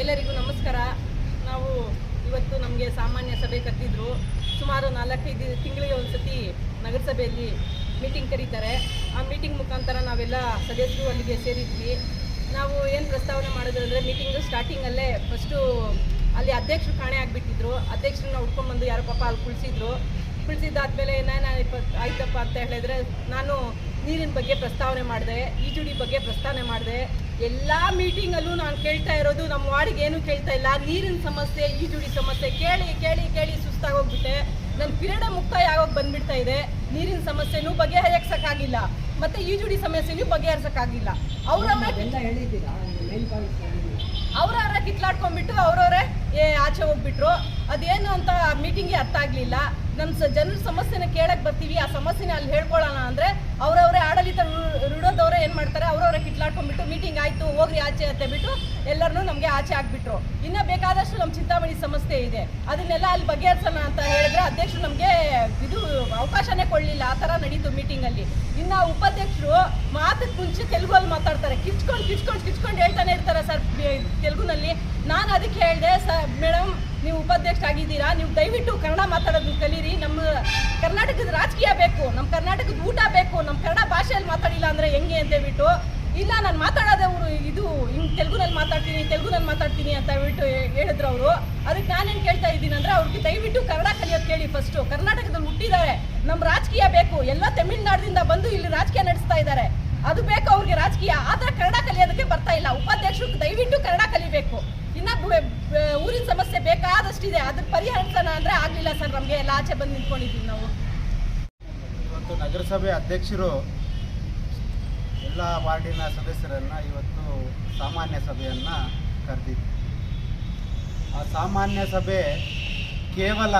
ಎಲ್ಲರಿಗೂ ನಮಸ್ಕಾರ. ನಾವು ಇವತ್ತು ನಮಗೆ ಸಾಮಾನ್ಯ ಸಭೆ ಕರೆದಿದ್ರು ಸುಮಾರು ನಾಲ್ಕೈದು ತಿಂಗಳಿಗೆ ಒಂದ್ಸತಿ ನಗರಸಭೆಯಲ್ಲಿ ಮೀಟಿಂಗ್ ಕರೀತಾರೆ. ಆ ಮೀಟಿಂಗ್ ಮುಖಾಂತರ ನಾವೆಲ್ಲ ಸದಸ್ಯರು ಅಲ್ಲಿಗೆ ಸೇರಿದ್ವಿ. ನಾವು ಏನು ಪ್ರಸ್ತಾವನೆ ಮಾಡಿದ್ರು ಅಂದರೆ ಮೀಟಿಂಗು ಸ್ಟಾರ್ಟಿಂಗಲ್ಲೇ ಫಸ್ಟು ಅಲ್ಲಿ ಅಧ್ಯಕ್ಷರು ಕಾಣೆ ಆಗಿಬಿಟ್ಟಿದ್ರು. ಅಧ್ಯಕ್ಷರನ್ನ ಹುಡ್ಕೊಂಡ್ಬಂದು ಯಾರೋ ಪಾಪ ಅಲ್ಲಿ ಕುಳಿಸಿದ್ರು. ಕುಳಿಸಿದ್ದಾದ್ಮೇಲೆ ನಾನು ಆಯ್ತಪ್ಪ ಅಂತ ಹೇಳಿದ್ರೆ ನಾನು ನೀರಿನ ಬಗ್ಗೆ ಪ್ರಸ್ತಾವನೆ ಮಾಡಿದೆ, ಈಜುಡಿ ಬಗ್ಗೆ ಪ್ರಸ್ತಾವನೆ ಮಾಡಿದೆ. ಎಲ್ಲ ಮೀಟಿಂಗಲ್ಲೂ ನಾನು ಕೇಳ್ತಾ ಇರೋದು ನಮ್ಮ ವಾರ್ಡ್ಗೆ ಏನು ಕೇಳ್ತಾ ಇಲ್ಲ. ನೀರಿನ ಸಮಸ್ಯೆ ಈಜುಡಿ ಸಮಸ್ಯೆ ಕೇಳಿ ಕೇಳಿ ಕೇಳಿ ಸುಸ್ತಾಗೋಗ್ಬಿಟ್ಟೆ. ನನ್ನ ಪಿರಿಯಡ ಮುಕ್ತಾಯ ಆಗೋಗಿ ಬಂದ್ಬಿಡ್ತಾ ಇದೆ. ನೀರಿನ ಸಮಸ್ಯೆನೂ ಬಗೆಹರಿಸಕ್ಕಾಗಿಲ್ಲ ಮತ್ತೆ ಈಜುಡಿ ಸಮಸ್ಯೆನೂ ಬಗೆಹರಿಸಕ್ಕಾಗಿಲ್ಲ. ಅವರ ಅವರವರ ಕಿತ್ಲಾಡ್ಕೊಂಡ್ಬಿಟ್ಟು ಅವರವರೇ ಏ ಆಚೆ ಹೋಗ್ಬಿಟ್ರು. ಅದೇನು ಅಂತ ಮೀಟಿಂಗ್ಗೆ ಅರ್ಥ ಆಗಲಿಲ್ಲ. ನಮ್ಮ ಸ ಜನರ ಸಮಸ್ಯೆನ ಕೇಳಕ್ ಬರ್ತೀವಿ, ಆ ಸಮಸ್ಯೆನ ಅಲ್ಲಿ ಹೇಳ್ಕೊಳ್ಳೋಣ ಅಂದ್ರೆ ಅವರವರೇ ಆಡಳಿತ ರುಡೋದವ್ರೆ ಏನು ಮಾಡ್ತಾರೆ? ಅವ್ರವ್ರೆ ಕಿಟ್ಲಾಡ್ಕೊಂಡ್ಬಿಟ್ಟು ಮೀಟಿಂಗ್ ಆಯ್ತು, ಹೋಗ್ರಿ ಆಚೆ ಅಂತ ಬಿಟ್ಟು ಎಲ್ಲರನ್ನೂ ನಮಗೆ ಆಚೆ ಆಗ್ಬಿಟ್ರು. ಇನ್ನ ಬೇಕಾದಷ್ಟು ನಮ್ಮ ಚಿಂತಾಮಣಿ ಸಮಸ್ಯೆ ಇದೆ. ಅದನ್ನೆಲ್ಲ ಅಲ್ಲಿ ಬಗೆಹರಿಸೋಣ ಅಂತ ಹೇಳಿದ್ರೆ ಅಧ್ಯಕ್ಷರು ನಮಗೆ ಇದು ಅವಕಾಶನೇ ಕೊಡಲಿಲ್ಲ. ಆ ಥರ ನಡೀತು ಮೀಟಿಂಗಲ್ಲಿ ಇನ್ನು ಉಪಾಧ್ಯಕ್ಷರು ಮಾತಕ್ಕೆ ಮುಂಚೆ ತೆಲುಗಲ್ಲಿ ಮಾತಾಡ್ತಾರೆ. ಕಿಚ್ಕೊಂಡು ಕಿಚ್ಕೊಂಡು ಕಿಚ್ಕೊಂಡು ಹೇಳ್ತಾನೆ ಇರ್ತಾರೆ ಸರ್ ತೆಲುಗುನಲ್ಲಿ. ನಾನು ಅದಕ್ಕೆ ಹೇಳಿದೆ, ಸರ್ ಮೇಡಮ್ ನೀವು ಉಪಾಧ್ಯಕ್ಷ ಆಗಿದ್ದೀರಾ, ನೀವು ದಯವಿಟ್ಟು ಕನ್ನಡ ಮಾತಾಡೋದು ಕಲೀರಿ. ನಮ್ಮ ಕರ್ನಾಟಕದ ರಾಜಕೀಯ ಬೇಕು, ನಮ್ಮ ಕರ್ನಾಟಕದ ಊಟ ಬೇಕು, ನಮ್ಮ ಕನ್ನಡ ಭಾಷೆಯಲ್ಲಿ ಮಾತಾಡಿಲ್ಲ ಅಂದರೆ ಹೆಂಗೆ ಅಂತ ಹೇಳ್ಬಿಟ್ಟು, ಇಲ್ಲ, ನಾನು ಮಾತಾಡೋದೇ ಅವರು ಇದು ಹಿಂಗೆ ತೆಲುಗುನಲ್ಲಿ ಮಾತಾಡ್ತೀನಿ ತೆಲುಗುನಲ್ಲಿ ಮಾತಾಡ್ತೀನಿ ಅಂತ ಹೇಳ್ಬಿಟ್ಟು ಹೇಳಿದ್ರು ಅವರು. ಅದಕ್ಕೆ ನಾನೇನು ಕೇಳ್ತಾ ಇದ್ದೀನಿ ಅಂದರೆ ಅವ್ರಿಗೆ ದಯವಿಟ್ಟು ಕನ್ನಡ ಕಲಿಯೋದು ಕೇಳಿ ಫಸ್ಟು ಕರ್ನಾಟಕದಲ್ಲಿ ಹುಟ್ಟಿದ್ದಾರೆ ನಮ್ಮ ರಾಜಕೀಯ ಬೇಕು, ಎಲ್ಲ ತಮಿಳ್ನಾಡಿನಿಂದ ಬಂದು ಇಲ್ಲಿ ರಾಜಕೀಯ ನಡೆಸ್ತಾ ಇದ್ದಾರೆ ಅದು ಬೇಕು ಅವ್ರಿಗೆ ರಾಜಕೀಯ ಆ ಥರ ಕನ್ನಡ ಕಲಿಯೋದಕ್ಕೆ ಬರ್ತಾ ಇಲ್ಲ ಉಪಾಧ್ಯಕ್ಷರು ದಯವಿಟ್ಟು ಕನ್ನಡ ಕಲಿಬೇಕು ಇನ್ನ ಬು- ಬ- ಊರಿನ ಸಮಸ್ಯೆ ಬೇಕಾದಷ್ಟಿದೆ ಅದ್ರ ಪರಿಹರಿಸೋಣ ಅಂದರೆ ಆಗಲಿಲ್ಲ ಸರ್ ನಮಗೆ. ಎಲ್ಲ ಆಚೆ ಬಂದು ನಿಂತ್ಕೊಂಡಿದ್ದೀವಿ ನಾವು. ಇವತ್ತು ನಗರಸಭೆ ಅಧ್ಯಕ್ಷರು ಎಲ್ಲ ವಾರ್ಡಿನ ಸದಸ್ಯರನ್ನು ಇವತ್ತು ಸಾಮಾನ್ಯ ಸಭೆಯನ್ನ ಕರೆದಿದ್ದರು ಆ ಸಾಮಾನ್ಯ ಸಭೆ ಕೇವಲ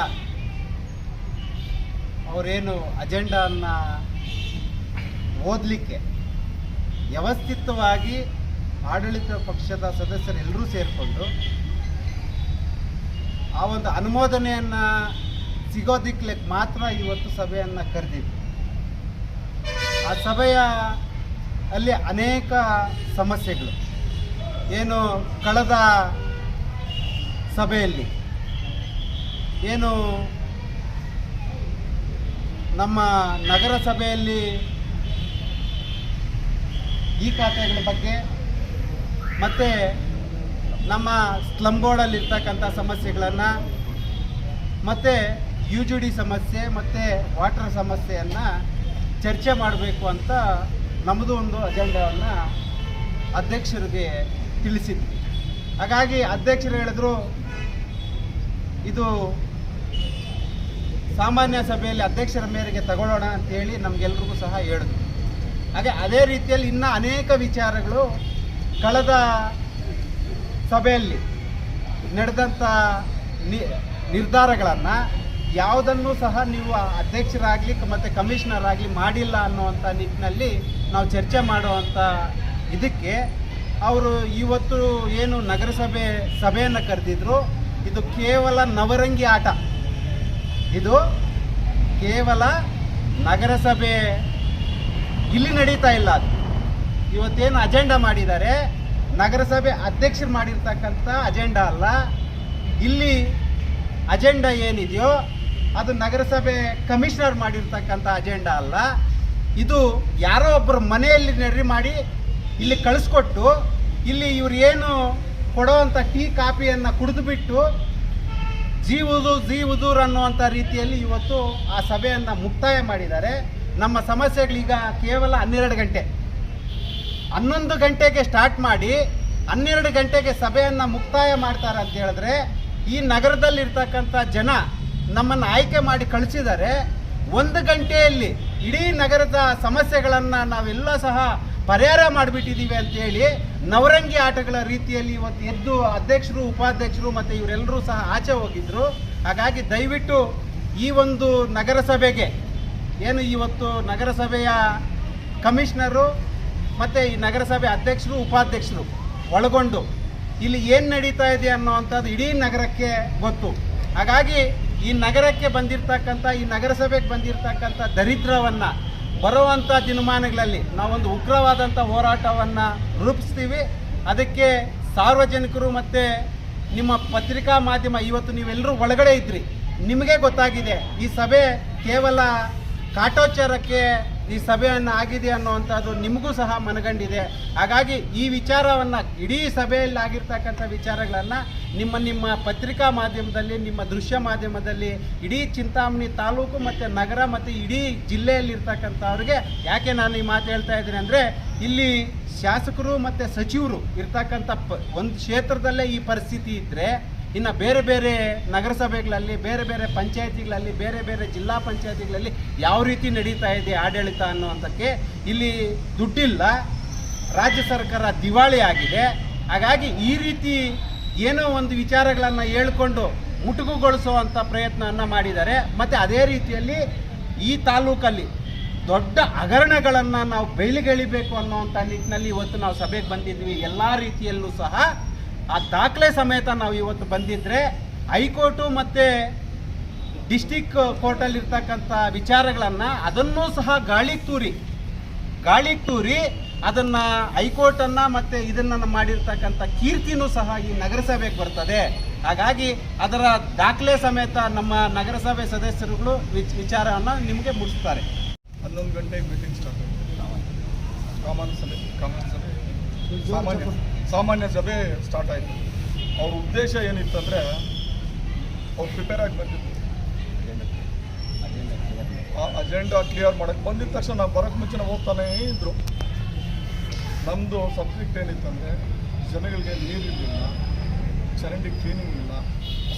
ಅವರೇನು ಅಜೆಂಡನ್ನು ಓದಲಿಕ್ಕೆ ವ್ಯವಸ್ಥಿತವಾಗಿ ಆಡಳಿತ ಪಕ್ಷದ ಸದಸ್ಯರೆಲ್ಲರೂ ಸೇರಿಕೊಂಡು ಆ ಒಂದು ಅನುಮೋದನೆಯನ್ನು ಸಿಗೋದಿಕ್ಲೆ ಮಾತ್ರ ಇವತ್ತು ಸಭೆಯನ್ನು ಕರೆದಿದ್ದು ಆ ಸಭೆಯ ಅಲ್ಲಿ ಅನೇಕ ಸಮಸ್ಯೆಗಳು. ಏನು ಕಳೆದ ಸಭೆಯಲ್ಲಿ ಏನು ನಮ್ಮ ನಗರಸಭೆಯಲ್ಲಿ ಈ ಖಾತೆಗಳ ಬಗ್ಗೆ ಮತ್ತು ನಮ್ಮ ಸ್ಲಮ್ ಬೋರ್ಡಲ್ಲಿರ್ತಕ್ಕಂಥ ಸಮಸ್ಯೆಗಳನ್ನು, ಮತ್ತು ಯು ಜಿ ಡಿ ಸಮಸ್ಯೆ, ಮತ್ತು ವಾಟರ್ ಸಮಸ್ಯೆಯನ್ನು ಚರ್ಚೆ ಮಾಡಬೇಕು ಅಂತ ನಮ್ಮದು ಒಂದು ಅಜೆಂಡಾವನ್ನು ಅಧ್ಯಕ್ಷರಿಗೆ ತಿಳಿಸಿದ್ವಿ. ಹಾಗಾಗಿ ಅಧ್ಯಕ್ಷರು ಹೇಳಿದ್ರು, ಇದು ಸಾಮಾನ್ಯ ಸಭೆಯಲ್ಲಿ ಅಧ್ಯಕ್ಷರ ಮೇರೆಗೆ ತಗೊಳ್ಳೋಣ ಅಂತೇಳಿ ನಮಗೆಲ್ರಿಗೂ ಸಹ ಹೇಳಿದ್ರು. ಹಾಗೆ ಅದೇ ರೀತಿಯಲ್ಲಿ ಇನ್ನೂ ಅನೇಕ ವಿಚಾರಗಳು ಕಳೆದ ಸಭೆಯಲ್ಲಿ ನಡೆದಂಥ ನಿರ್ಧಾರಗಳನ್ನು ಯಾವುದನ್ನು ಸಹ ನೀವು ಅಧ್ಯಕ್ಷರಾಗಲಿ ಮತ್ತು ಕಮಿಷನರ್ ಆಗಲಿ ಮಾಡಿಲ್ಲ ಅನ್ನುವಂಥ ನಿಟ್ಟಿನಲ್ಲಿ ನಾವು ಚರ್ಚೆ ಮಾಡುವಂಥ ಇದಕ್ಕೆ ಅವರು ಇವತ್ತು ಏನು ನಗರಸಭೆ ಸಭೆಯನ್ನು ಕರೆದಿದ್ರು, ಇದು ಕೇವಲ ನವರಂಗಿ ಆಟ. ಇದು ಕೇವಲ ನಗರಸಭೆ ಇಲ್ಲಿ ನಡೀತಾ ಇಲ್ಲ ಅದು. ಇವತ್ತೇನು ಅಜೆಂಡಾ ಮಾಡಿದ್ದಾರೆ ನಗರಸಭೆ ಅಧ್ಯಕ್ಷರು ಮಾಡಿರ್ತಕ್ಕಂಥ ಅಜೆಂಡಾ ಅಲ್ಲ. ಇಲ್ಲಿ ಅಜೆಂಡಾ ಏನಿದೆಯೋ ಅದು ನಗರಸಭೆ ಕಮಿಷನರ್ ಮಾಡಿರ್ತಕ್ಕಂಥ ಅಜೆಂಡಾ ಅಲ್ಲ. ಇದು ಯಾರೋ ಒಬ್ಬರ ಮನೆಯಲ್ಲಿ ನಡ್ರಿ ಮಾಡಿ ಇಲ್ಲಿ ಕಳಿಸ್ಕೊಟ್ಟು ಇಲ್ಲಿ ಇವ್ರು ಏನು ಕೊಡೋವಂಥ ಟೀ ಕಾಪಿಯನ್ನು ಕುಡಿದುಬಿಟ್ಟು ಜಿ ಉದೂರ್ ಜಿ ಅನ್ನುವಂಥ ರೀತಿಯಲ್ಲಿ ಇವತ್ತು ಆ ಸಭೆಯನ್ನು ಮುಕ್ತಾಯ ಮಾಡಿದ್ದಾರೆ. ನಮ್ಮ ಸಮಸ್ಯೆಗಳೀಗ ಕೇವಲ ಹನ್ನೆರಡು ಗಂಟೆ. ಹನ್ನೊಂದು ಗಂಟೆಗೆ ಸ್ಟಾರ್ಟ್ ಮಾಡಿ ಹನ್ನೆರಡು ಗಂಟೆಗೆ ಸಭೆಯನ್ನು ಮುಕ್ತಾಯ ಮಾಡ್ತಾರೆ ಅಂತ ಹೇಳಿದ್ರೆ ಈ ನಗರದಲ್ಲಿರ್ತಕ್ಕಂಥ ಜನ ನಮ್ಮನ್ನು ಆಯ್ಕೆ ಮಾಡಿ ಕಳಿಸಿದ್ದಾರೆ. ಒಂದು ಗಂಟೆಯಲ್ಲಿ ಇಡೀ ನಗರದ ಸಮಸ್ಯೆಗಳನ್ನು ನಾವೆಲ್ಲ ಸಹ ಪರಿಹಾರ ಮಾಡಿಬಿಟ್ಟಿದ್ದೀವಿ ಅಂತೇಳಿ ನವರಂಗಿ ಆಟಗಳ ರೀತಿಯಲ್ಲಿ ಇವತ್ತು ಎದ್ದು ಅಧ್ಯಕ್ಷರು, ಉಪಾಧ್ಯಕ್ಷರು ಮತ್ತು ಇವರೆಲ್ಲರೂ ಸಹ ಆಚೆ ಹೋಗಿದ್ರು. ಹಾಗಾಗಿ ದಯವಿಟ್ಟು ಈ ಒಂದು ನಗರಸಭೆಗೆ, ಏನು ಇವತ್ತು ನಗರಸಭೆಯ ಕಮಿಷನರು ಮತ್ತು ಈ ನಗರಸಭೆ ಅಧ್ಯಕ್ಷರು, ಉಪಾಧ್ಯಕ್ಷರು ಒಳಗೊಂಡು, ಇಲ್ಲಿ ಏನು ನಡೀತಾ ಇದೆ ಅನ್ನೋವಂಥದ್ದು ಇಡೀ ನಗರಕ್ಕೆ ಗೊತ್ತು. ಹಾಗಾಗಿ ಈ ನಗರಕ್ಕೆ ಬಂದಿರತಕ್ಕಂಥ, ಈ ನಗರಸಭೆಗೆ ಬಂದಿರತಕ್ಕಂಥ ದರಿದ್ರವನ್ನು ಬರುವಂಥ ದಿನಮಾನಗಳಲ್ಲಿ ನಾವೊಂದು ಉಗ್ರವಾದಂಥ ಹೋರಾಟವನ್ನು ರೂಪಿಸ್ತೀವಿ. ಅದಕ್ಕೆ ಸಾರ್ವಜನಿಕರು ಮತ್ತು ನಿಮ್ಮ ಪತ್ರಿಕಾ ಮಾಧ್ಯಮ, ಇವತ್ತು ನೀವೆಲ್ಲರೂ ಒಳಗಡೆ ಇದ್ರಿ. ನಿಮಗೆ ಗೊತ್ತಾಗಿದೆ, ಈ ಸಭೆ ಕೇವಲ ಕಾಟೋಚಾರಕ್ಕೆ ಈ ಸಭೆಯನ್ನು ಆಗಿದೆ ಅನ್ನುವಂಥದ್ದು ನಿಮಗೂ ಸಹ ಮನಗಂಡಿದೆ. ಹಾಗಾಗಿ ಈ ವಿಚಾರವನ್ನು ಇಡೀ ಸಭೆಯಲ್ಲಿ ಆಗಿರ್ತಕ್ಕಂಥ ವಿಚಾರಗಳನ್ನು ನಿಮ್ಮ ನಿಮ್ಮ ಪತ್ರಿಕಾ ಮಾಧ್ಯಮದಲ್ಲಿ, ನಿಮ್ಮ ದೃಶ್ಯ ಮಾಧ್ಯಮದಲ್ಲಿ, ಇಡೀ ಚಿಂತಾಮಣಿ ತಾಲೂಕು ಮತ್ತು ನಗರ ಮತ್ತು ಇಡೀ ಜಿಲ್ಲೆಯಲ್ಲಿರ್ತಕ್ಕಂಥವ್ರಿಗೆ ಯಾಕೆ ನಾನು ಈ ಮಾತು ಹೇಳ್ತಾ ಇದ್ದೀನಿ ಅಂದರೆ ಇಲ್ಲಿ ಶಾಸಕರು ಮತ್ತು ಸಚಿವರು ಇರ್ತಕ್ಕಂಥ ಒಂದು ಕ್ಷೇತ್ರದಲ್ಲೇ ಈ ಪರಿಸ್ಥಿತಿ ಇದ್ದರೆ ಇನ್ನು ಬೇರೆ ಬೇರೆ ನಗರಸಭೆಗಳಲ್ಲಿ, ಬೇರೆ ಬೇರೆ ಪಂಚಾಯತಿಗಳಲ್ಲಿ, ಬೇರೆ ಬೇರೆ ಜಿಲ್ಲಾ ಪಂಚಾಯತಿಗಳಲ್ಲಿ ಯಾವ ರೀತಿ ನಡೀತಾ ಇದೆ ಆಡಳಿತ ಅನ್ನುವಂಥಕ್ಕೆ ಇಲ್ಲಿ ದುಡ್ಡಿಲ್ಲ. ರಾಜ್ಯ ಸರ್ಕಾರ ದಿವಾಳಿ ಆಗಿದೆ. ಹಾಗಾಗಿ ಈ ರೀತಿ ಏನೋ ಒಂದು ವಿಚಾರಗಳನ್ನು ಹೇಳ್ಕೊಂಡು ಮುಟುಕುಗೊಳಿಸುವಂಥ ಪ್ರಯತ್ನವನ್ನು ಮಾಡಿದ್ದಾರೆ. ಮತ್ತು ಅದೇ ರೀತಿಯಲ್ಲಿ ಈ ತಾಲೂಕಲ್ಲಿ ದೊಡ್ಡ ಹಗರಣಗಳನ್ನು ನಾವು ಬಯಲಿಗೆಳಿಬೇಕು ಅನ್ನೋವಂಥ ನಿಟ್ಟಿನಲ್ಲಿ ಇವತ್ತು ನಾವು ಸಭೆಗೆ ಬಂದಿದ್ವಿ. ಎಲ್ಲ ರೀತಿಯಲ್ಲೂ ಸಹ ಆ ದಾಖಲೆ ಸಮೇತ ನಾವು ಇವತ್ತು ಬಂದಿದ್ರೆ ಹೈಕೋರ್ಟು ಮತ್ತು ಡಿಸ್ಟಿಕ್ ಕೋರ್ಟಲ್ಲಿರ್ತಕ್ಕಂಥ ವಿಚಾರಗಳನ್ನು ಅದನ್ನೂ ಸಹ ಗಾಳಿ ತೂರಿ. ಗಾಳಿ ತೂರಿ ಅದನ್ನು ಹೈಕೋರ್ಟನ್ನು ಮತ್ತು ಇದನ್ನು ಮಾಡಿರ್ತಕ್ಕಂಥ ಕೀರ್ತಿನೂ ಸಹ ಈ ನಗರಸಭೆಗೆ ಬರ್ತದೆ. ಹಾಗಾಗಿ ಅದರ ದಾಖಲೆ ಸಮೇತ ನಮ್ಮ ನಗರಸಭೆ ಸದಸ್ಯರುಗಳು ವಿಚ್ ವಿಚಾರವನ್ನು ನಿಮಗೆ ಮುಟ್ಟಿಸ್ತಾರೆ ಹನ್ನೊಂದು ಗಂಟೆಗೆ ಮೀಟಿಂಗ್ ಸ್ಟಾರ್ಟ್ ಕಾಮನ್ ಸಭೆ ಕಾಮನ್ ಸಭೆ. ಸಾಮಾನ್ಯ. ಸಾಮಾನ್ಯ ಸಭೆ ಸ್ಟಾರ್ಟ್ ಆಯಿತು. ಅವ್ರ ಉದ್ದೇಶ ಏನಿತ್ತಂದರೆ ಅವ್ರು ಪ್ರಿಪೇರ್ ಆಗಿ ಬಂದಿದ್ರು. ಆ ಅಜೆಂಡಾ ಕ್ಲಿಯರ್ ಮಾಡಕ್ಕೆ ಬಂದಿದ ತಕ್ಷಣ ನಾವು ಬರೋಕ್ಕೆ ಮುಂಚೆ ಹೋಗ್ತಾನೇ ಇದ್ರು. ನಮ್ಮದು ಸಬ್ಜೆಕ್ಟ್ ಏನಿತ್ತಂದರೆ ಜನಗಳಿಗೆ ನೀರಿರಲಿಲ್ಲ, ಚರಂಡಿ ಕ್ಲೀನಿಂಗ್ ಇಲ್ಲ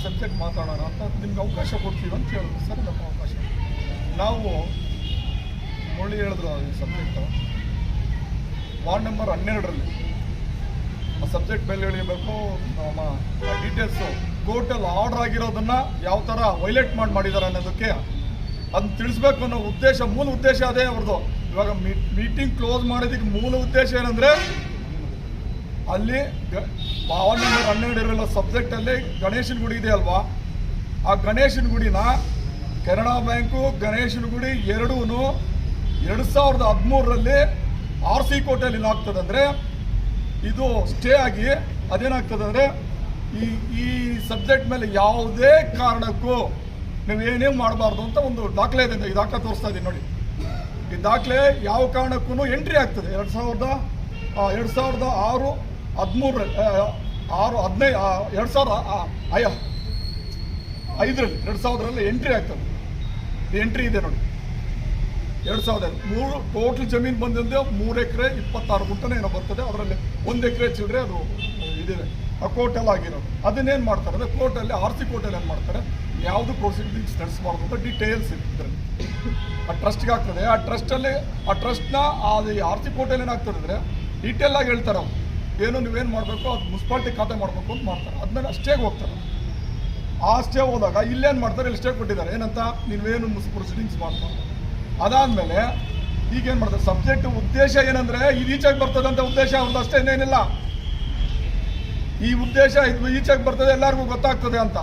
ಸಬ್ಜೆಕ್ಟ್ ಮಾತಾಡೋಣ ಅಂತ ನಿಮ್ಗೆ ಅವಕಾಶ ಕೊಡ್ತೀವಿ ಅಂತ ಹೇಳಿದ್ರು. ಸರಿ ನಮ್ಮ ಅವಕಾಶ ನಾವು ಮುಳ್ಳಿ ಹೇಳಿದ್ರು ಈ ಸಬ್ಜೆಕ್ಟು ವಾರ್ಡ್ ನಂಬರ್ ಹನ್ನೆರಡರಲ್ಲಿ. ಸಬ್ಜೆಕ್ಟ್ ಮೇಲೆ ಎಳಿಬೇಕು. ಡೀಟೇಲ್ಸು ಕೋರ್ಟಲ್ಲಿ ಆರ್ಡರ್ ಆಗಿರೋದನ್ನ ಯಾವ ಥರ ವೈಲೇಟ್ ಮಾಡಿ ಮಾಡಿದ್ದಾರೆ ಅನ್ನೋದಕ್ಕೆ ಅದನ್ನ ತಿಳಿಸ್ಬೇಕು ಅನ್ನೋ ಉದ್ದೇಶ, ಮೂಲ ಉದ್ದೇಶ ಅದೇ ಅವ್ರದ್ದು ಇವಾಗ ಮೀಟಿಂಗ್ ಕ್ಲೋಸ್ ಮಾಡೋದಕ್ಕೆ ಮೂಲ ಉದ್ದೇಶ ಏನಂದ್ರೆ ಅಲ್ಲಿ ವಾರ್ಡ್ ನಂಬರ್ ಹನ್ನೆರಡು ಇರಲ್ಲ ಸಬ್ಜೆಕ್ಟಲ್ಲಿ ಗಣೇಶನ ಗುಡಿ ಇದೆ ಅಲ್ವಾ? ಆ ಗಣೇಶನ ಗುಡಿನ ಕೆನಡಾ ಬ್ಯಾಂಕು, ಗಣೇಶನ ಗುಡಿ ಎರಡೂ ಎರಡು ಸಾವಿರದ ಹದಿಮೂರರಲ್ಲಿ ಆರ್ ಸಿ ಕೋರ್ಟಲ್ಲಿ ಏನಾಗ್ತದೆ ಅಂದರೆ ಇದು ಸ್ಟೇ ಆಗಿ ಅದೇನಾಗ್ತದೆ ಅಂದರೆ ಈ ಈ ಸಬ್ಜೆಕ್ಟ್ ಮೇಲೆ ಯಾವುದೇ ಕಾರಣಕ್ಕೂ ನೀವು ಏನೇ ಮಾಡಬಾರ್ದು ಅಂತ ಒಂದು ದಾಖಲೆ ಇದೆ ಈ ದಾಖಲೆ ತೋರಿಸ್ತಾ ಇದ್ದೀನಿ ನೋಡಿ. ಈ ದಾಖಲೆ ಯಾವ ಕಾರಣಕ್ಕೂ ಎಂಟ್ರಿ ಆಗ್ತದೆ. ಎರಡು ಸಾವಿರದ ಎರಡು ಸಾವಿರದ ಆರು ಹದಿಮೂರರಲ್ಲಿ ಆರು ಹದಿನೈದು ಎರಡು ಸಾವಿರದ ಐದರಲ್ಲಿ, ಎರಡು ಸಾವಿರದಲ್ಲಿ ಎಂಟ್ರಿ ಆಗ್ತದೆ. ಎಂಟ್ರಿ ಇದೆ ನೋಡಿ. ಎರಡು ಸಾವಿರದ ಮೂರು ಟೋಟಲ್ ಜಮೀನು ಬಂದಿದ್ದೆ ಮೂರು ಎಕರೆ ಇಪ್ಪತ್ತಾರು ಗುಂಟನೇ ಏನೋ ಬರ್ತದೆ. ಅದರಲ್ಲಿ ಒಂದು ಎಕರೆ ಚಿಲ್ಲರೆ ಅದು ಇದಿದೆ. ಆ ಕೋರ್ಟಲ್ಲಿ ಆಗಿರೋದು. ಅದನ್ನೇನು ಮಾಡ್ತಾರೆ ಅಂದರೆ ಕೋರ್ಟಲ್ಲಿ ಆರ್ ಸಿ ಕೋರ್ಟಲ್ಲಿ ಏನು ಮಾಡ್ತಾರೆ? ಯಾವುದು ಪ್ರೊಸೀಡಿಂಗ್ಸ್ ನಡೆಸಬಾರ್ದು ಅಂತ ಡೀಟೇಲ್ಸ್ ಇರ್ತದೆ ಆ ಟ್ರಸ್ಟ್ಗೆ ಆಗ್ತದೆ ಆ ಟ್ರಸ್ಟಲ್ಲಿ ಆ ಟ್ರಸ್ಟ್ನ ಅದು ಆರ್ ಸಿ ಕೋರ್ಟಲ್ಲಿ ಏನಾಗ್ತದೆ ಅಂದರೆ ಡೀಟೇಲಾಗಿ ಹೇಳ್ತಾರೆ ಅವ್ರು. ಏನು ನೀವೇನು ಮಾಡಬೇಕು? ಅದು ಮುನ್ಸಿಪಾಲ್ಟಿ ಖಾತೆ ಮಾಡಬೇಕು ಅಂತ ಮಾಡ್ತಾರೆ. ಅದನ್ನ ಅಷ್ಟೇ ಹೋಗ್ತಾರೆ. ಆ ಸ್ಟೇ ಹೋದಾಗ ಇಲ್ಲೇನು ಮಾಡ್ತಾರೆ? ಇಲ್ಲಿ ಸ್ಟೇ ಕೊಟ್ಟಿದ್ದಾರೆ. ಏನಂತ? ನೀವೇನು ಪ್ರೊಸೀಡಿಂಗ್ಸ್ ಮಾಡ್ತಾರೆ ಅದಾದಮೇಲೆ ಈಗೇನು ಮಾಡ್ತಾರೆ? ಸಬ್ಜೆಕ್ಟ್ ಉದ್ದೇಶ ಏನಂದ್ರೆ ಇದು ಈಚಾಗಿ ಬರ್ತದೆ ಅಂತ ಉದ್ದೇಶ ಅವ್ರದ್ದು ಅಷ್ಟೇ, ಇನ್ನೇನಿಲ್ಲ. ಈ ಉದ್ದೇಶ ಇದು ಈಚಾಗಿ ಬರ್ತದೆ, ಎಲ್ಲರಿಗೂ ಗೊತ್ತಾಗ್ತದೆ ಅಂತ.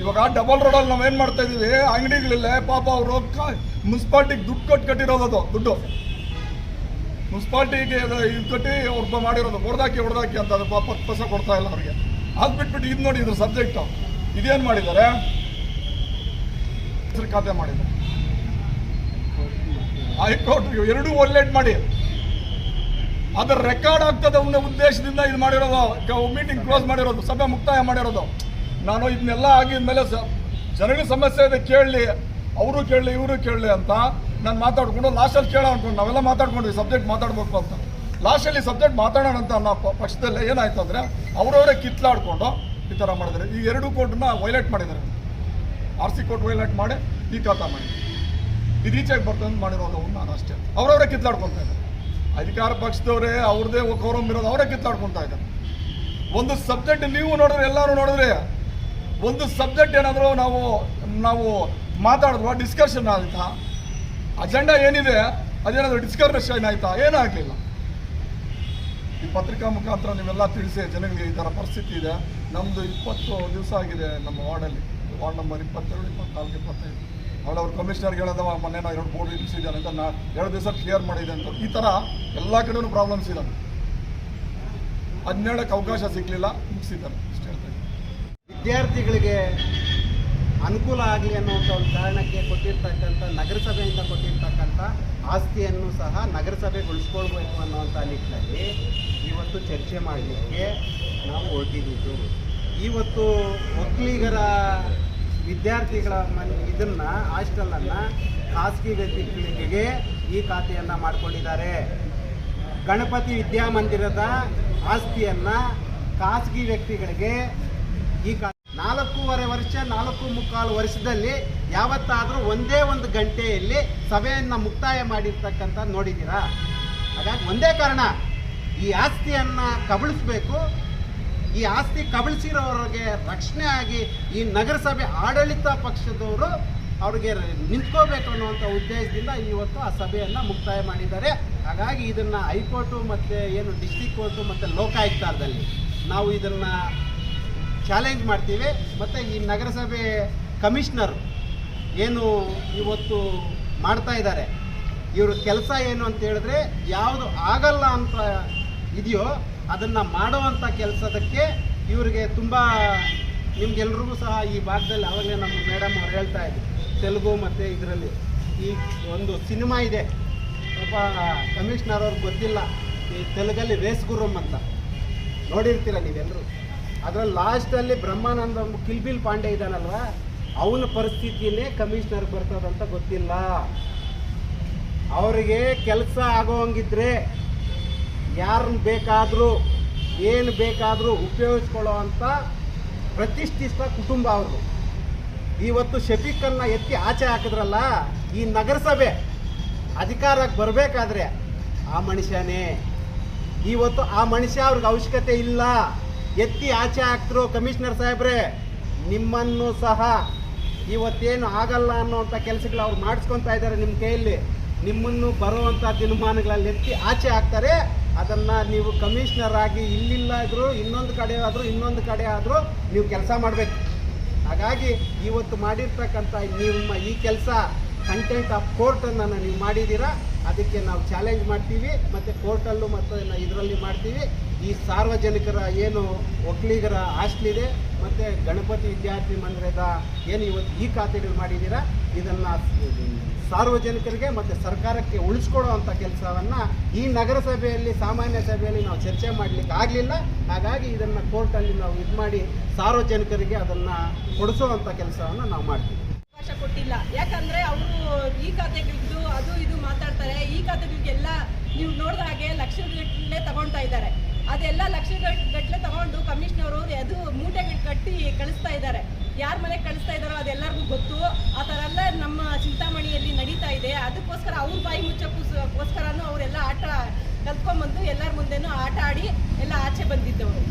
ಇವಾಗ ಡಬಲ್ ರೋಡಲ್ಲಿ ನಾವು ಏನು ಮಾಡ್ತಾ ಇದೀವಿ ಅಂಗಡಿಗಳಿಲ್ಲ, ಪಾಪ ಅವರು ಮುನ್ಸಿಪಾಲ್ಟಿಗೆ ದುಡ್ಡು ಕೊಟ್ಟು ಕಟ್ಟಿರೋದು ದುಡ್ಡು. ಮುನ್ಸಿಪಾಲ್ಟಿಗೆ ಇದು ಕಟ್ಟಿ ಅವ್ರು ಮಾಡಿರೋದು, ಹೊಡೆದಾಕಿ ಹೊಡೆದಾಕಿ ಅಂತ ಅದು ಪಾಪ ಪಸ ಕೊಡ್ತಾ ಇಲ್ಲ ಅವ್ರಿಗೆ. ಅದು ಬಿಟ್ಬಿಟ್ಟು ಇದು ನೋಡಿ ಇದ್ರ ಸಬ್ಜೆಕ್ಟು ಇದೇನು ಮಾಡಿದ್ದಾರೆ? ಹೆಸರು ಖಾತೆ ಮಾಡಿದ್ದಾರೆ. ಹೈಕೋರ್ಟ್ ಎರಡೂ ಒಲ್ಲೇಟ್ ಮಾಡಿ. ಅದರ ರೆಕಾರ್ಡ್ ಆಗ್ತದೆ ಅನ್ನೋ ಉದ್ದೇಶದಿಂದ ಇದು ಮಾಡಿರೋದು ಮೀಟಿಂಗ್ ಕ್ಲೋಸ್ ಮಾಡಿರೋದು, ಸಭೆ ಮುಕ್ತಾಯ ಮಾಡಿರೋದು. ನಾನು ಇದನ್ನೆಲ್ಲ ಆಗಿದ್ಮೇಲೆ ಮೇಲೆ ಜನಗಳ ಸಮಸ್ಯೆ ಇದೆ ಕೇಳಲಿ ಅವರು ಕೇಳಲಿ ಇವರು ಕೇಳಲಿ ಅಂತ ನಾನು ಮಾತಾಡ್ಕೊಂಡು ಲಾಸ್ಟಲ್ಲಿ ಕೇಳ ಅನ್ಕೊಂಡು, ನಾವೆಲ್ಲ ಮಾತಾಡ್ಕೊಂಡ್ವಿ ಸಬ್ಜೆಕ್ಟ್ ಮಾತಾಡ್ಬೇಕು ಅಂತ. ಲಾಸ್ಟಲ್ಲಿ ಸಬ್ಜೆಕ್ಟ್ ಮಾತಾಡೋಣ ಅಂತ ಅನ್ನೋ ಪಕ್ಷದಲ್ಲಿ ಏನಾಯ್ತು ಅಂದರೆ, ಅವರವರೇ ಕಿತ್ಲಾಡ್ಕೊಂಡು ಈ ಥರ ಮಾಡಿದ್ದಾರೆ. ಈ ಎರಡು ಕೋರ್ಟನ್ನ ವೈಲೇಟ್ ಮಾಡಿದ್ದಾರೆ. ಆರ್ ಸಿ ಕೋರ್ಟ್ ವೈಲೇಟ್ ಮಾಡಿ, ಈ ಖಾತಾ ಮಾಡಿ. ಇದು ಈಚೆಗೆ ಬರ್ತದೆ ನಾನು ಅಷ್ಟೇ. ಅವರವರೇ ಕಿತ್ತಾಡ್ಕೊತಾ ಇದ್ದಾರೆ. ಅಧಿಕಾರ ಪಕ್ಷದವರೇ, ಅವ್ರದ್ದೇ ಕೌರಮ್ ಇರೋದು ಅವರೇ ಕಿತ್ತಾಡ್ಕೊಳ್ತಾ ಇದ್ದಾರೆ. ಒಂದು ಸಬ್ಜೆಕ್ಟ್ ನೀವು ನೋಡಿದ್ರೆ, ಎಲ್ಲರೂ ನೋಡಿದ್ರೆ, ಒಂದು ಸಬ್ಜೆಕ್ಟ್ ಏನಾದರೂ ನಾವು ನಾವು ಮಾತಾಡಿದ್ರು ಡಿಸ್ಕಷನ್ ಆಯಿತಾ? ಅಜೆಂಡಾ ಏನಿದೆ? ಅದೇನಾದರೂ ಡಿಸ್ಕಷನ್ ಆಯಿತಾ? ಏನೂ ಆಗಲಿಲ್ಲ. ಈ ಪತ್ರಿಕಾ ಮುಖಾಂತರ ನೀವೆಲ್ಲ ತಿಳಿಸಿ, ಜನಗಳಿಗೆ ಈ ಥರ ಪರಿಸ್ಥಿತಿ ಇದೆ. ನಮ್ಮದು ಇಪ್ಪತ್ತು ದಿವಸ ಆಗಿದೆ ನಮ್ಮ ವಾರ್ಡಲ್ಲಿ. ವಾರ್ಡ್ ನಂಬರ್ ಇಪ್ಪತ್ತೆರಡು, ಇಪ್ಪತ್ನಾಲ್ಕು, ಇಪ್ಪತ್ತೈದು. ಅವಳು ಅವ್ರ ಕಮಿಷನರ್ಗೆ ಹೇಳೋದವ ಮೊನ್ನೆ ನಾವು ಎರಡು ಬೋರ್ಡ್ ನಿಲ್ಲಿಸಿದ್ದಾನೆ ಅಂತ ನಾ ಎರಡು ದಿವಸ ಕ್ಲಿಯರ್ ಮಾಡಿದೆ ಅಂತ. ಈ ಥರ ಎಲ್ಲ ಕಡೆನೂ ಪ್ರಾಬ್ಲಮ್ಸ್ ಇದೆ ಹನ್ನೆರಡಕ್ಕೆ ಅವಕಾಶ ಸಿಗಲಿಲ್ಲ, ಮುಗಿಸಿದ್ದಾರೆ. ಇಷ್ಟು ಹೇಳ್ತಾರೆ ವಿದ್ಯಾರ್ಥಿಗಳಿಗೆ ಅನುಕೂಲ ಆಗಲಿ ಅನ್ನುವಂಥ ಒಂದು ಕಾರಣಕ್ಕೆ ಕೊಟ್ಟಿರ್ತಕ್ಕಂಥ ನಗರಸಭೆಯಿಂದ ಕೊಟ್ಟಿರ್ತಕ್ಕಂಥ ಆಸ್ತಿಯನ್ನು ಸಹ ನಗರಸಭೆಗೆ ಉಳಿಸ್ಕೊಳ್ಬೇಕು ಅನ್ನುವಂಥ ನಿಟ್ಟಿನಲ್ಲಿ ಇವತ್ತು ಚರ್ಚೆ ಮಾಡಲಿಕ್ಕೆ ನಾವು ಹೊರಟಿದ್ದು ಇವತ್ತು ಒಕ್ಕಲಿಗರ ವಿದ್ಯಾರ್ಥಿಗಳ ಮನೆ ಇದನ್ನು ಹಾಸ್ಟೆಲನ್ನು ಖಾಸಗಿ ವ್ಯಕ್ತಿಗಳಿಗೆ ಈ ಖಾತೆಯನ್ನು ಮಾಡಿಕೊಂಡಿದ್ದಾರೆ. ಗಣಪತಿ ವಿದ್ಯಾಮಂದಿರದ ಆಸ್ತಿಯನ್ನು ಖಾಸಗಿ ವ್ಯಕ್ತಿಗಳಿಗೆ ಈ ಕಾ ನಾಲ್ಕೂವರೆ ವರ್ಷ, ನಾಲ್ಕು ಮುಕ್ಕಾಲು ವರ್ಷದಲ್ಲಿ ಯಾವತ್ತಾದರೂ ಒಂದೇ ಒಂದು ಗಂಟೆಯಲ್ಲಿ ಸಭೆಯನ್ನು ಮುಕ್ತಾಯ ಮಾಡಿರ್ತಕ್ಕಂಥ ನೋಡಿದ್ದೀರಾ? ಹಾಗಾಗಿ ಒಂದೇ ಕಾರಣ, ಈ ಆಸ್ತಿಯನ್ನು ಕಬಳಿಸ್ಬೇಕು ಈ ಆಸ್ತಿ ಕಬಳಿಸಿರೋರಿಗೆ ರಕ್ಷಣೆ ಆಗಿ ಈ ನಗರಸಭೆ ಆಡಳಿತ ಪಕ್ಷದವರು ಅವ್ರಿಗೆ ನಿಂತ್ಕೋಬೇಕು ಅನ್ನುವಂಥ ಉದ್ದೇಶದಿಂದ ಇವತ್ತು ಆ ಸಭೆಯನ್ನು ಮುಕ್ತಾಯ ಮಾಡಿದ್ದಾರೆ. ಹಾಗಾಗಿ ಇದನ್ನು ಹೈಕೋರ್ಟು ಮತ್ತು ಏನು ಡಿಸ್ಟಿಕ್ ಕೋರ್ಟು ಮತ್ತು ಲೋಕಾಯುಕ್ತದಲ್ಲಿ ನಾವು ಇದನ್ನು ಚಾಲೆಂಜ್ ಮಾಡ್ತೀವಿ. ಮತ್ತು ಈ ನಗರಸಭೆ ಕಮಿಷನರ್ ಏನು ಇವತ್ತು ಮಾಡ್ತಾ ಇದ್ದಾರೆ, ಇವರು ಕೆಲಸ ಏನು ಅಂತ ಹೇಳಿದ್ರೆ, ಯಾವುದು ಆಗಲ್ಲ ಅಂತ ಇದೆಯೋ ಅದನ್ನು ಮಾಡುವಂಥ ಕೆಲಸದಕ್ಕೆ ಇವರಿಗೆ ತುಂಬ ನಿಮ್ಗೆಲ್ರಿಗೂ ಸಹ ಈ ಭಾಗದಲ್ಲಿ ಆವಾಗಲೇ ನಮ್ಮ ಮೇಡಮ್ ಅವ್ರು ಹೇಳ್ತಾ ಇದ್ರು. ತೆಲುಗು ಮತ್ತು ಇದರಲ್ಲಿ ಈ ಒಂದು ಸಿನಿಮಾ ಇದೆ. ಸ್ವಲ್ಪ ಕಮಿಷ್ನರ್ ಅವ್ರಿಗೆ ಗೊತ್ತಿಲ್ಲ, ಈ ತೆಲುಗಲ್ಲಿ ರೇಸ್ ಗುರುಮ್ ಅಂತ. ನೋಡಿರ್ತೀರ ನೀವೆಲ್ಲರೂ ಅದರಲ್ಲಿ ಲಾಸ್ಟಲ್ಲಿ ಬ್ರಹ್ಮಾನಂದ ಕಿಲ್ಬಿಲ್ ಪಾಂಡೆ ಇದ್ದಾನಲ್ವ? ಅವನ ಪರಿಸ್ಥಿತಿನೇ ಕಮಿಷನರ್ ಬರ್ತದಂತ ಗೊತ್ತಿಲ್ಲ. ಅವರಿಗೆ ಕೆಲಸ ಆಗೋಂಗಿದ್ರೆ ಯಾರನ್ನ ಬೇಕಾದರೂ, ಏನು ಬೇಕಾದರೂ ಉಪಯೋಗಿಸ್ಕೊಳ್ಳೋ ಅಂಥ ಪ್ರತಿಷ್ಠಿತ ಕುಟುಂಬ ಅವರು ಇವತ್ತು ಶಫೀಕನ್ನು ಎತ್ತಿ ಆಚೆ ಹಾಕಿದ್ರಲ್ಲ, ಈ ನಗರಸಭೆ ಅಧಿಕಾರಕ್ಕೆ ಬರಬೇಕಾದ್ರೆ ಆ ಮನುಷ್ಯನೇ. ಇವತ್ತು ಆ ಮನುಷ್ಯ ಅವ್ರಿಗೆ ಅವಶ್ಯಕತೆ ಇಲ್ಲ. ಎತ್ತಿ ಆಚೆ ಹಾಕ್ತರು ಕಮಿಷನರ್ ಸಾಹೇಬ್ರೆ, ನಿಮ್ಮನ್ನು ಸಹ ಇವತ್ತೇನು ಆಗಲ್ಲ ಅನ್ನೋವಂಥ ಕೆಲಸಗಳು ಅವ್ರು ಮಾಡಿಸ್ಕೊತಾ ಇದ್ದಾರೆ ನಿಮ್ಮ ಕೈಯಲ್ಲಿ. ನಿಮ್ಮನ್ನು ಬರುವಂಥ ದಿನಮಾನಗಳಲ್ಲಿ ಎತ್ತಿ ಆಚೆ ಹಾಕ್ತಾರೆ. ಅದನ್ನು ನೀವು ಕಮಿಷನರ್ ಆಗಿ ಇಲ್ಲಿಲ್ಲ ಇದ್ರು ಇನ್ನೊಂದು ಕಡೆ ಆದರೂ, ಇನ್ನೊಂದು ಕಡೆ ಆದರೂ ನೀವು ಕೆಲಸ ಮಾಡಬೇಕು. ಹಾಗಾಗಿ ಇವತ್ತು ಮಾಡಿರ್ತಕ್ಕಂಥ ನಿಮ್ಮ ಈ ಕೆಲಸ ಕಂಟೆಂಟ್ ಆಫ್ ಕೋರ್ಟನ್ನು ನೀವು ಮಾಡಿದ್ದೀರಾ, ಅದಕ್ಕೆ ನಾವು ಚಾಲೆಂಜ್ ಮಾಡ್ತೀವಿ, ಮತ್ತು ಕೋರ್ಟಲ್ಲೂ ಮತ್ತು ಇದರಲ್ಲಿ ಮಾಡ್ತೀವಿ. ಈ ಸಾರ್ವಜನಿಕರ ಏನು ಒಕ್ಕಲಿಗರ ಹಾಸ್ಟ್ಲಿದೆ ಮತ್ತು ಗಣಪತಿ ವಿದ್ಯಾರ್ಥಿ ಮಂದಿರದ ಏನು ಇವತ್ತು ಈ ಖಾತೆಗಳು ಮಾಡಿದ್ದೀರಾ, ಇದನ್ನು ಸಾರ್ವಜನಿಕರಿಗೆ ಮತ್ತು ಸರ್ಕಾರಕ್ಕೆ ಉಳಿಸ್ಕೊಡುವಂಥ ಕೆಲಸವನ್ನು ಈ ನಗರಸಭೆಯಲ್ಲಿ, ಸಾಮಾನ್ಯ ಸಭೆಯಲ್ಲಿ ನಾವು ಚರ್ಚೆ ಮಾಡಲಿಕ್ಕೆ ಆಗಲಿಲ್ಲ. ಹಾಗಾಗಿ ಇದನ್ನು ಕೋರ್ಟಲ್ಲಿ ನಾವು ಇದು ಮಾಡಿ ಸಾರ್ವಜನಿಕರಿಗೆ ಅದನ್ನು ಕೊಡಿಸುವಂಥ ಕೆಲಸವನ್ನು ನಾವು ಮಾಡ್ತೀವಿ. ಅವಕಾಶ ಕೊಟ್ಟಿಲ್ಲ. ಯಾಕಂದ್ರೆ ಅವರು ಈ ಖಾತೆಗಳಿದ್ದು, ಅದು ಇದು ಮಾತಾಡ್ತಾರೆ. ಈ ಖಾತೆಗಳಿಗೆಲ್ಲ ನೀವು ನೋಡಿದ ಹಾಗೆ ಲಕ್ಷಗಟ್ಟಲೆ ತಗೊಳ್ತಾ ಇದ್ದಾರೆ. ಅದೆಲ್ಲ ಲಕ್ಷ ಗಟ್ಟಲೆ ತಗೊಂಡು ಕಮಿಷನರ್ ಅವರು ಅದು ಮೂಟೆಗಳು ಕಟ್ಟಿ ಕಳಿಸ್ತಾ ಇದ್ದಾರೆ. ಯಾರ ಮನೆಗೆ ಕಳಿಸ್ತಾ ಇದ್ದಾರೋ ಅದೆಲ್ಲರಿಗೂ ಗೊತ್ತು. ಆ ಥರ ಎಲ್ಲ ನಮ್ಮ ಚಿಂತಾಮಣಿಯಲ್ಲಿ ನಡೀತಾ ಇದೆ. ಅದಕ್ಕೋಸ್ಕರ ಅವ್ರ ಬಾಯಿ ಮುಚ್ಚಕ್ಕೋಸ್ಕರನೂ ಅವರೆಲ್ಲ ಆಟ ಕಲ್ತ್ಕೊಂಡ್ಬಂದು ಎಲ್ಲರ ಮುಂದೆನೂ ಆಟ ಆಡಿ ಎಲ್ಲ ಆಚೆ ಬಂದಿದ್ದವರು.